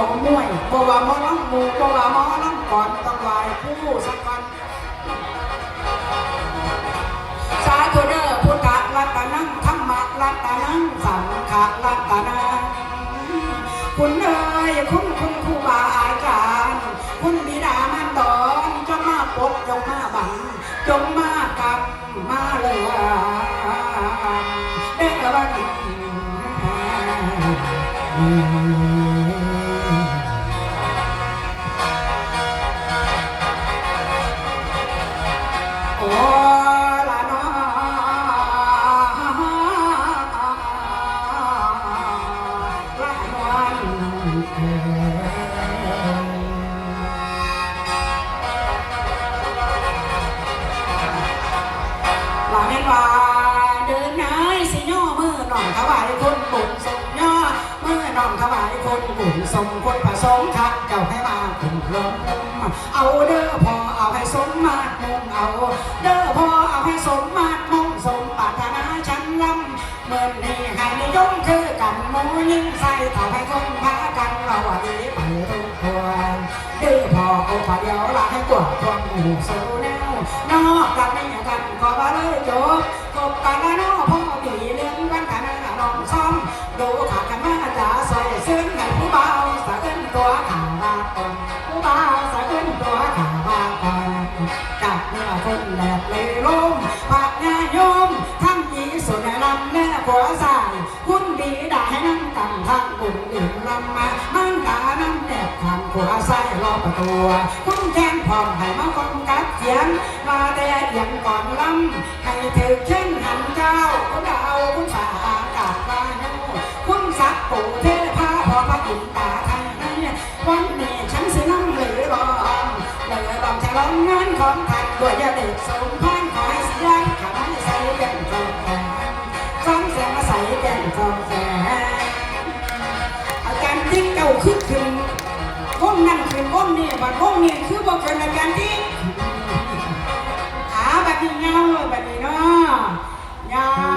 บอกมวยบอกว่าหมอน้องหมูบอกว่าหมอน้องก่อนต้องไหวผู้สักวันสาธุเด้อพุทธรัตนังธรรมรัตนังสังฆรัตนังคุณเอ๋ยคุณคุณครูบาอาจารย์คุณบิดามารดอนจงมาปกจงมาบังจงมากับมาเลยเด้อวันโอ้ น่องถวายคนบุญสมคนผสมคักเจ้าให้มาขึ้นลมเอาเด้อพอเอาให้สมมาตรมุงเอา เด้อพอเอาให้สมมาตรมุงสมปรารถนาชั้นลำเมื่อนี้ให้นิยมคือกันหมูยิ่งใส่เท่าให้คนพากันเราว่าดีไปทุกคนเด้อพอเอาพอเดียวลาให้กวดทวงหมู่สูแนวนอกจากนี้กันขอว่าเลยจบกบกันแล้ว บุญดิ่งลำมามันกาน้ำแนบทางผัวใส่รอประตูคุณแจ้งพร้อมให้มาฟังกับเสียง มาแต่เดียงก่อนลำให้ถือเช่นหันเจ้าคุณดาวคุณสาอากาศวายุคุณสักปู่เทพาพอพระอินตาไทยวันนี้ฉันสิน้ำเหลือรองเหลือรองฉลองงานของท่านด้วยยาเด็กสมพานขอให้เสียงขายใส่แก่นจอมแขนฟังเสียงมาใส่แก่นจอม คิดถึงก้มนั่งถึงก้มนี่บัดก้มนี่คือบอกเกินอาการที่หาบัดนี้ยาเลยบัดนี้เนาะเยาว